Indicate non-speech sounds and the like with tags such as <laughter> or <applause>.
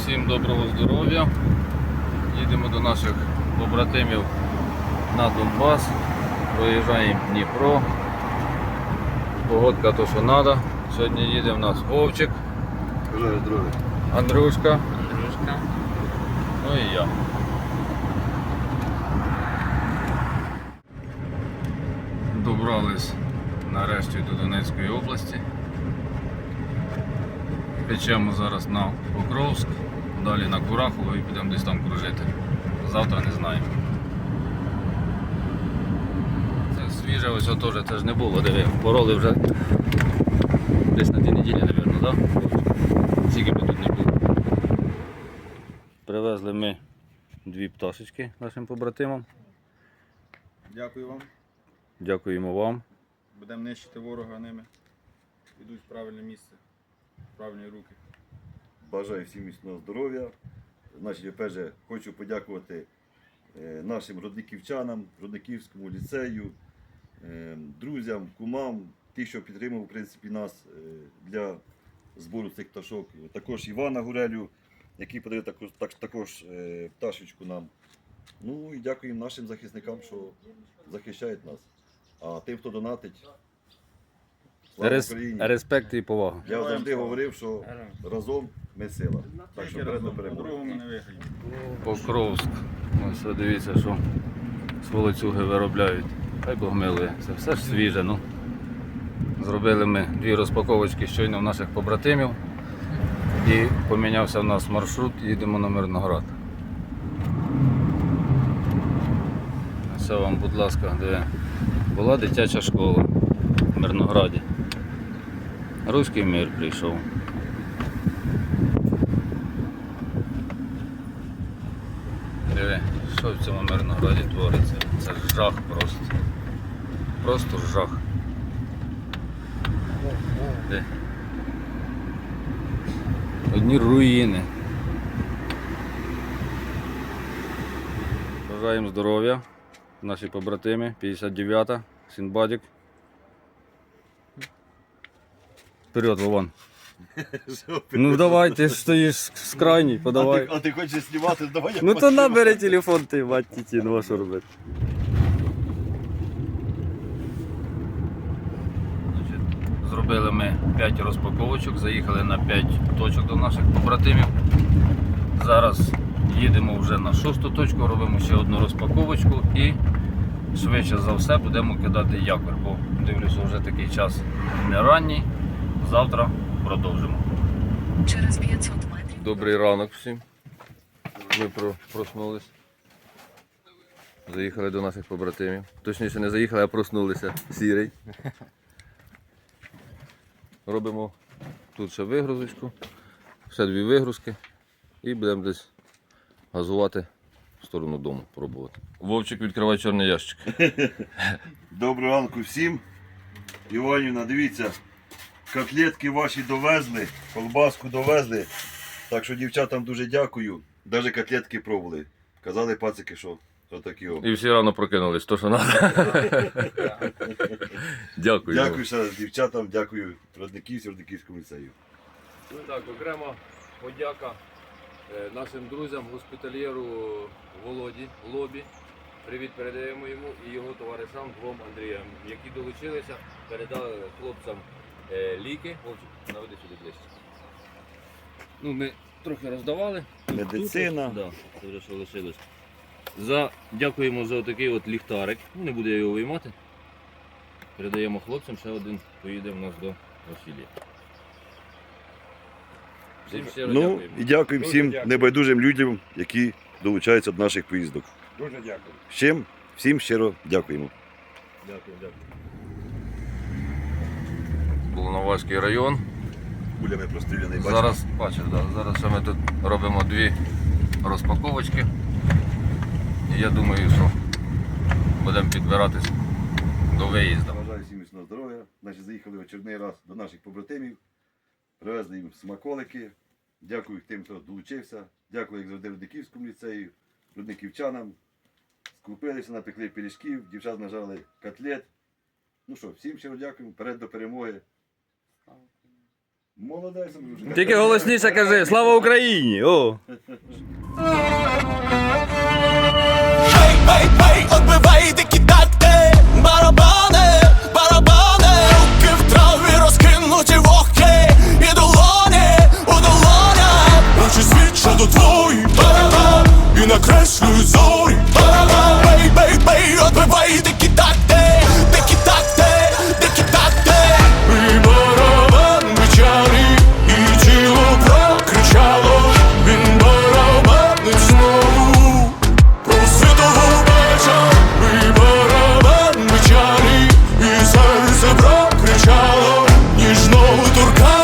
Всім доброго здоров'я. Їдемо до наших побратимів на Донбас. Виїжджаємо в Дніпро. Погодка то, що треба. Сьогодні їде в нас Вовчик, здоров'я. Андрюшка. Ну і я. Добрались нарешті до Донецької області. Печемо зараз на Покровськ, далі на Курахово і підемо десь там кружити. Завтра не знаємо. Це свіже, ось теж це ж не було, диви, бороли вже десь на дві неділі, мабуть, так? Да? Скільки би тут не було. Привезли ми дві пташечки нашим побратимам. Дякую вам. Дякуємо вам. Будемо нищити ворога ними. Йдуть в правильне місце, в правильні руки. Бажаю всім міцного здоров'я. Значить, же, хочу подякувати е, нашим родниківчанам, родниківському ліцею, е, друзям, кумам, ті, що підтримав в принципі, нас е, для збору цих пташок. Також Івана Гурелю, який подає також, також пташечку нам. Ну і дякуємо нашим захисникам, що захищають нас. А тим, хто донатить, слава Рес- Україні! Респект і повага. Я завжди говорив, що разом ми сила. Так що не виграємо. Покровськ. Ось ви дивіться, що сволоцюги виробляють. Хай Бог милує. Це все ж свіже. Ну. Зробили ми дві розпаковочки щойно в наших побратимів. І помінявся в нас маршрут, їдемо на Мирноград. Це вам, будь ласка, де була дитяча школа в Мирнограді. Руський мир прийшов. Диви, що в цьому Мирнограді твориться? Це жах просто. Просто жах. Де? Одні руїни. Бажаємо здоров'я. Наші побратими, 59-та, Сінбадік. Вперед, Вован. <laughs> Ну давай, ти ж стоїш з крайній, А подавай. ти, а ти хочеш знімати, давай я Ну то набери телефон ти, мать тіті, ну а що робити? Зробили ми 5 розпаковочок, заїхали на 5 точок до наших побратимів. Зараз їдемо вже на шосту точку, робимо ще одну розпаковочку і швидше за все будемо кидати якор, бо дивлюся, вже такий час не ранній. Завтра продовжимо. Через 500 метрів. Добрий ранок всім. Ми про- проснулись. Заїхали до наших побратимів. Точніше не заїхали, а проснулися. Сірий. Робимо тут ще вигрузочку, ще дві вигрузки і будемо десь газувати в сторону дому пробувати. Вовчик відкривай чорний ящик. <laughs> Доброго ранку всім. Іванівна, дивіться, котлетки ваші довезли, колбаску довезли. Так що дівчатам дуже дякую. Навіть котлетки пробували. Казали пацики, що, що такі. о. І всі рано прокинулись, то що треба. <laughs> Дякую. Дякую ще раз дівчатам, дякую родниківці, родниківському ліцею. Ну так, окрема подяка е, нашим друзям, госпітальєру Володі Лобі. Привіт передаємо йому і його товаришам двом Андріям, які долучилися, передали хлопцям ліки. Вовчик, наведи сюди ближче. Ну, ми трохи роздавали. Медицина. Тут, да, це вже що лишилось. За, дякуємо за такий от ліхтарик. Ну, не буду я його виймати. Передаємо хлопцям, ще один поїде в нас до Василія. Всім щиро Ну дякуємо. і дякую Дуже всім дякую. небайдужим людям, які долучаються до наших поїздок. Дуже дякую. Чим всім щиро дякуємо. Дякую, дякую. Волноваський район. Кулями простріляний, бачите? Зараз бачиш, да, зараз ще ми тут робимо дві розпаковочки. І я думаю, що будемо підбиратись до виїзду. Бажаю всім міцного здоров'я. Значить, заїхали в очередний раз до наших побратимів. Привезли їм смаколики. Дякую тим, хто долучився. Дякую, як завжди, Рудниківському ліцею, рудниківчанам. Скупилися, напекли пиріжків, дівчат нажали котлет. Ну що, всім щиро дякуємо. Вперед до перемоги. Молодець, Андрюшка. Тільки голосніше кажи, слава Україні! О! Бей, бей, бей, отбивай серце кричало, ніжного турка.